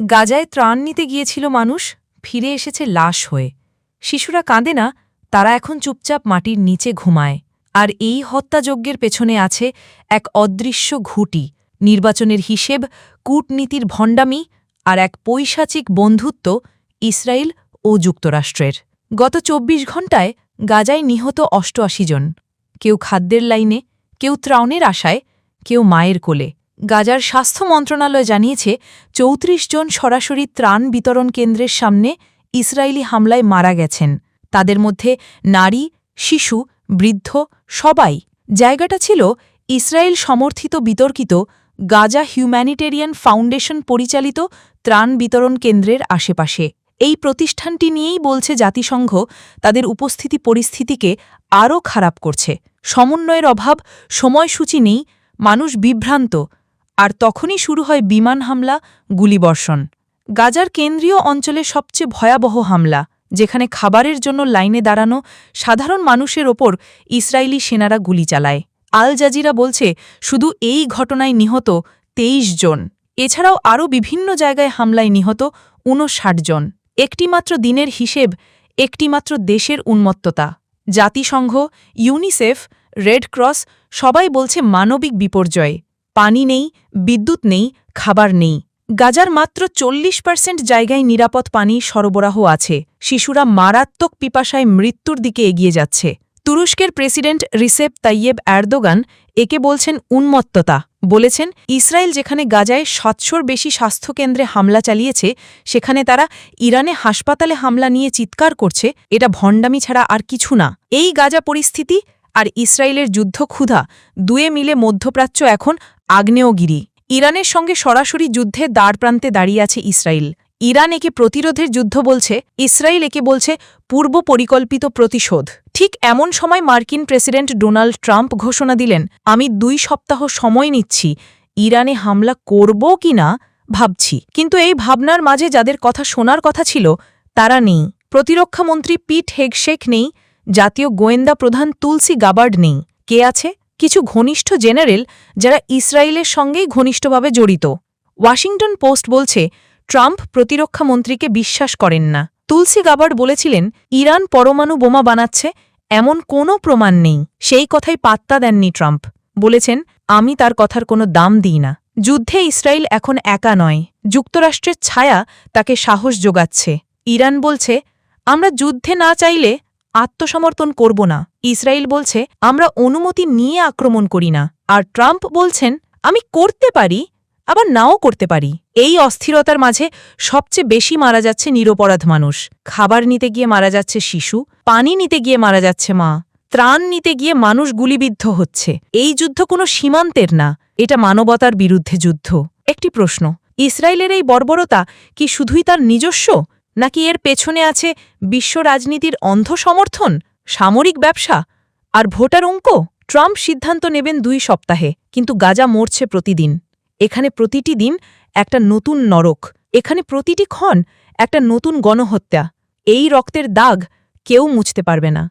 গাজায় ত্রাণ নিতে গিয়েছিল মানুষ, ফিরে এসেছে লাশ হয়ে। শিশুরা কাঁদে না, তারা এখন চুপচাপ মাটির নিচে ঘুমায়। আর এই হত্যাযজ্ঞের পেছনে আছে এক অদৃশ্য ঘুটি, নির্বাচনের হিসেব, কূটনীতির ভণ্ডামি আর এক পৈশাচিক বন্ধুত্ব ইসরায়েল ও যুক্তরাষ্ট্রের। গত ২৪ ঘণ্টায় গাজায় নিহত অষ্টআশি জন। কেউ খাদ্যের লাইনে, কেউ ত্রাণের আশায়, কেউ মায়ের কোলে। গাজার স্বাস্থ্য মন্ত্রণালয় জানিয়েছে, চৌত্রিশ জন সরাসরি ত্রাণ বিতরণ কেন্দ্রের সামনে ইসরায়েলি হামলায় মারা গেছেন। তাদের মধ্যে নারী, শিশু, বৃদ্ধ, সবাই। জায়গাটা ছিল ইসরায়েল সমর্থিত বিতর্কিত গাজা হিউম্যানিটেরিয়ান ফাউন্ডেশন পরিচালিত ত্রাণ বিতরণ কেন্দ্রের আশেপাশে। এই প্রতিষ্ঠানটি নিয়েই বলছে জাতিসংঘ, তাদের উপস্থিতি পরিস্থিতিকে আরও খারাপ করছে। সমন্বয়ের অভাব, সময়সূচি নেই, মানুষ বিভ্রান্ত। আর তখনই শুরু হয় বিমান হামলা, গুলিবর্ষণ। গাজার কেন্দ্রীয় অঞ্চলে সবচেয়ে ভয়াবহ হামলা, যেখানে খাবারের জন্য লাইনে দাঁড়ানো সাধারণ মানুষের ওপর ইসরায়েলি সেনারা গুলি চালায়। আল জাজিরা বলছে, শুধু এই ঘটনায় নিহত ২৩ জন। এছাড়াও আরও বিভিন্ন জায়গায় হামলায় নিহত ঊনষাট জন। একটিমাত্র দিনের হিসেব, একটিমাত্র দেশের উন্মত্ততা। জাতিসংঘ, ইউনিসেফ, রেড ক্রস সবাই বলছে মানবিক বিপর্যয়। পানি নেই, বিদ্যুৎ নেই, খাবার নেই। গাজার মাত্র চল্লিশ পার্সেন্ট জায়গায় নিরাপদ পানি সরবরাহ আছে। শিশুরা মারাত্মক পিপাসায় মৃত্যুর দিকে এগিয়ে যাচ্ছে। তুরস্কের প্রেসিডেন্ট রিসেপ তাইয়েব এরদোগান একে বলছেন উন্মত্ততা। বলেছেন, ইসরায়েল যেখানে গাজায় সাতশোর বেশি স্বাস্থ্যকেন্দ্রে হামলা চালিয়েছে, সেখানে তারা ইরানে হাসপাতালে হামলা নিয়ে চিৎকার করছে, এটা ভণ্ডামি ছাড়া আর কিছু না। এই গাজা পরিস্থিতি আর ইসরায়েলের যুদ্ধ ক্ষুধা দুয়ে মিলে মধ্যপ্রাচ্য এখন আগ্নেয়গিরি। ইরানের সঙ্গে সরাসরি যুদ্ধে দ্বারপ্রান্তে দাঁড়িয়ে আছে ইসরায়েল। ইরান একে প্রতিরোধের যুদ্ধ বলছে, ইসরায়েল একে বলছে পূর্ব পরিকল্পিত প্রতিশোধ। ঠিক এমন সময় মার্কিন প্রেসিডেন্ট ডোনাল্ড ট্রাম্প ঘোষণা দিলেন, আমি দুই সপ্তাহ সময় নিচ্ছি, ইরানে হামলা করব কি না ভাবছি। কিন্তু এই ভাবনার মাঝে যাদের কথা শোনার কথা ছিল, তারা নেই। প্রতিরক্ষামন্ত্রী পিট হেগশেখ নেই, জাতীয় গোয়েন্দা প্রধান তুলসি গাবার্ড নেই। কে আছে? কিছু ঘনিষ্ঠ জেনারেল যারা ইসরায়েলের সঙ্গেই ঘনিষ্ঠভাবে জড়িত। ওয়াশিংটন পোস্ট বলছে, ট্রাম্প প্রতিরক্ষা মন্ত্রীকে বিশ্বাস করেন না। তুলসি গাবার্ড বলেছিলেন, ইরান পরমাণু বোমা বানাচ্ছে, এমন কোনো প্রমাণ নেই। সেই কথাই পাত্তা দেননি ট্রাম্প। বলেছেন, আমি তার কথার কোনো দাম দিই না। যুদ্ধে ইসরায়েল এখন একা নয়। যুক্তরাষ্ট্রের ছায়া তাকে সাহস যোগাচ্ছে। ইরান বলছে, আমরা যুদ্ধে না চাইলে আত্মসমর্পণ করব না। ইসরায়েল বলছে, আমরা অনুমতি নিয়ে আক্রমণ করি না। আর ট্রাম্প বলছেন, আমি করতে পারি, আবার নাও করতে পারি। এই অস্থিরতার মাঝে সবচেয়ে বেশি মারা যাচ্ছে নিরপরাধ মানুষ। খাবার নিতে গিয়ে মারা যাচ্ছে শিশু, পানি নিতে গিয়ে মারা যাচ্ছে মা, ত্রাণ নিতে গিয়ে মানুষ গুলিবিদ্ধ হচ্ছে। এই যুদ্ধ কোনো সীমান্তের না, এটা মানবতার বিরুদ্ধে যুদ্ধ। একটি প্রশ্ন, ইসরায়েলের এই বর্বরতা কি শুধুই তার নিজস্ব? নাকি এর পেছনে আছে বিশ্ব রাজনীতির অন্ধ সমর্থন সামরিক ব্যবসা? আর ভোটার অঙ্ক? ট্রাম্প সিদ্ধান্ত নেবেন দুই সপ্তাহে, কিন্তু গাজা মরছে প্রতিদিন। এখানে প্রতিটি দিন একটা নতুন নরক, এখানে প্রতিটি ক্ষণ একটা নতুন গণহত্যা। এই রক্তের দাগ কেউ মুছতে পারবে না।